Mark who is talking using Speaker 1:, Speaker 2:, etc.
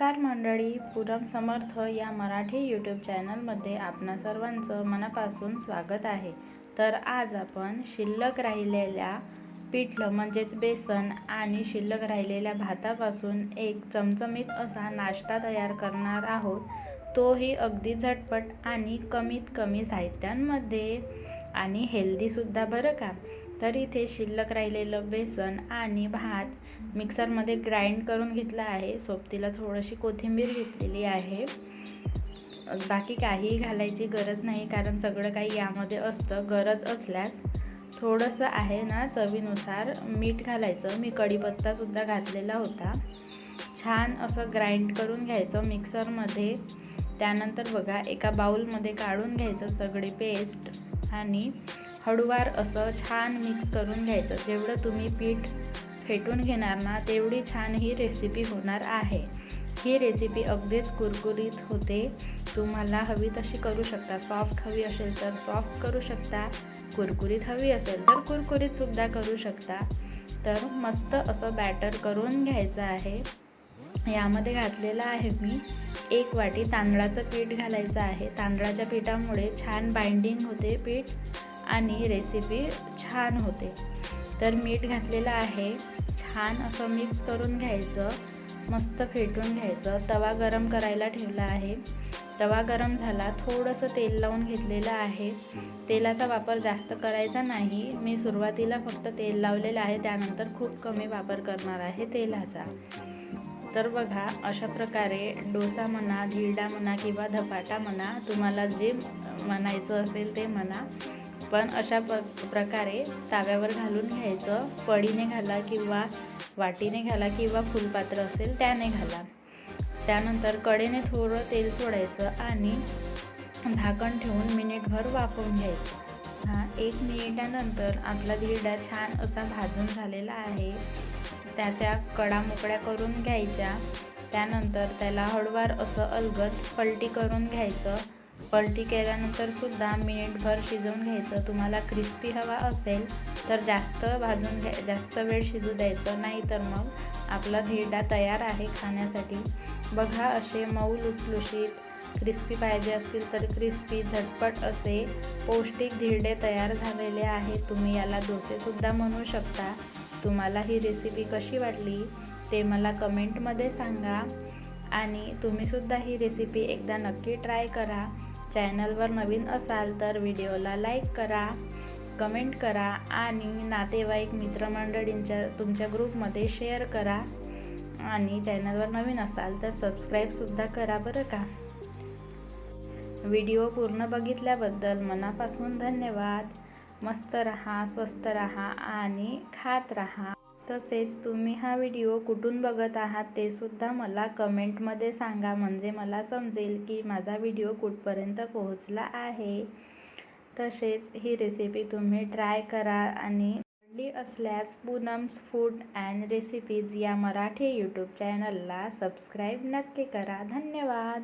Speaker 1: नमस्कार मंडळी पुरम समर्थ या मराठी यूट्यूब चॅनलमध्ये आपणा सर्वांचं मनापासून स्वागत आहे. तर आज आपण शिल्लक राहिलेल्या पिठलं म्हणजेच बेसन आणि शिल्लक राहिलेल्या भातापासून एक चमचमीत असा नाश्ता तयार करणार आहोत. तोही अगदी झटपट आणि कमीत कमी साहित्यांमध्ये. आणि हेल्दीसुद्धा बरं का? तर इथे शिल्लक राहिलेलं बेसन आणि भात मिक्सरमध्ये ग्राइंड करून घेतलं आहे. सोबतीला थोडीशी कोथिंबीर घेतलेली आहे. बाकी काही घालायची गरज नाही कारण सगळं काही यामध्ये असतं. गरज असल्यास थोडंसं आहे ना चवीनुसार मीठ घालायचं. मी कढीपत्तासुद्धा घातलेला होता. छान असं ग्राइंड करून घ्यायचं मिक्सरमध्ये. त्यानंतर बघा एका बाऊलमध्ये काढून घ्यायचं सगळी पेस्ट आणि हळूवार असं छान मिक्स करून घ्यायचं. जेवढं तुम्ही पीठ फेटून घेणार ना तेवढी छान ही रेसिपी होणार आहे. ही रेसिपी अगदीच कुरकुरीत होते. तुम्हाला हवी तशी करू शकता. सॉफ्ट हवी असेल तर सॉफ्ट करू शकता. कुरकुरीत हवी असेल तर कुरकुरीतसुद्धा करू शकता. तर मस्त असं बॅटर करून घ्यायचं आहे. यामध्ये घातलेलं आहे मी एक वाटी तांदळाचं पीठ घालायचं आहे. तांदळाच्या पिठामुळे छान बाइंडिंग होते पीठ. आणि रेसिपी छान होते. तर मीठ घातलेलं आहे. छान असं मिक्स करून घ्यायचं. मस्त फेटून घ्यायचं. तवा गरम करायला ठेवला आहे. तवा गरम झाला. थोडंसं तेल लावून घेतलेलं आहे. तेलाचा वापर जास्त करायचा नाही. मी सुरुवातीला फक्त तेल लावलेलं आहे. त्यानंतर खूप कमी वापर करणार आहे तेलाचा. तर बघा अशा प्रकारे डोसा म्हणा धिरडा म्हणा किंवा धपाटा म्हणा तुम्हाला जे म्हणायचं असेल ते म्हणा. पण अशा प प्रकारे ताव्यावर घालून घ्यायचं. पडीने घाला किंवा वाटीने घाला किंवा फुलपात्र असेल त्याने घाला. त्यानंतर कडेने थोडं तेल सोडायचं आणि झाकण ठेवून मिनिटभर वाफवून घ्यायचं. हा एक मिनिटानंतर आपला धिरडा छान असा भाजून झालेला आहे. त्याच्या कडा मोकळ्या करून घ्यायच्या. त्यानंतर त्याला हळवार असं अलगद पलटी करून घ्यायचं. पलटी केल्यानंतर सुद्धा मिनिटभर शिजवून घ्यायचं. तुम्हाला क्रिस्पी हवा असेल तर जास्त भाजून घ्या जास्त वेळ शिजू द्यायचं नाही तर मग आपला धिरडा तयार आहे खाण्यासाठी. बघा असे मऊ लुसलुशीत क्रिस्पी पाहिजे असतील तर क्रिस्पी झटपट असे पौष्टिक धिरडे तयार झालेले आहेत. तुम्ही याला डोसेसुद्धा म्हणू शकता. तुम्हाला ही रेसिपी कशी वाटली ते मला कमेंटमध्ये सांगा. आणि तुम्हीसुद्धा ही रेसिपी एकदा नक्की ट्राय करा. चॅनलवर नवीन असाल तर व्हिडिओला लाईक करा कमेंट करा आणि नातेवाईक मित्रमंडळींच्या तुमच्या ग्रुपमध्ये शेअर करा. आणि चॅनलवर नवीन असाल तर सबस्क्राईबसुद्धा करा बरं का. व्हिडिओ पूर्ण बघितल्याबद्दल मनापासून धन्यवाद. मस्त रहा स्वस्त रहा आणि खात रहा. तसेच तुम्ही हा व्हिडिओ कुठून बघत आहात ते सुद्धा मला कमेंटमध्ये सांगा. म्हणजे मला समजेल की माझा व्हिडिओ कुठपर्यंत पोहोचला आहे. तसेच ही रेसिपी तुम्ही ट्राय करा आणि आवडली असल्यास पूनम्स फूड अँड रेसिपीज या मराठी यूट्यूब चॅनलला सबस्क्राईब नक्की करा. धन्यवाद!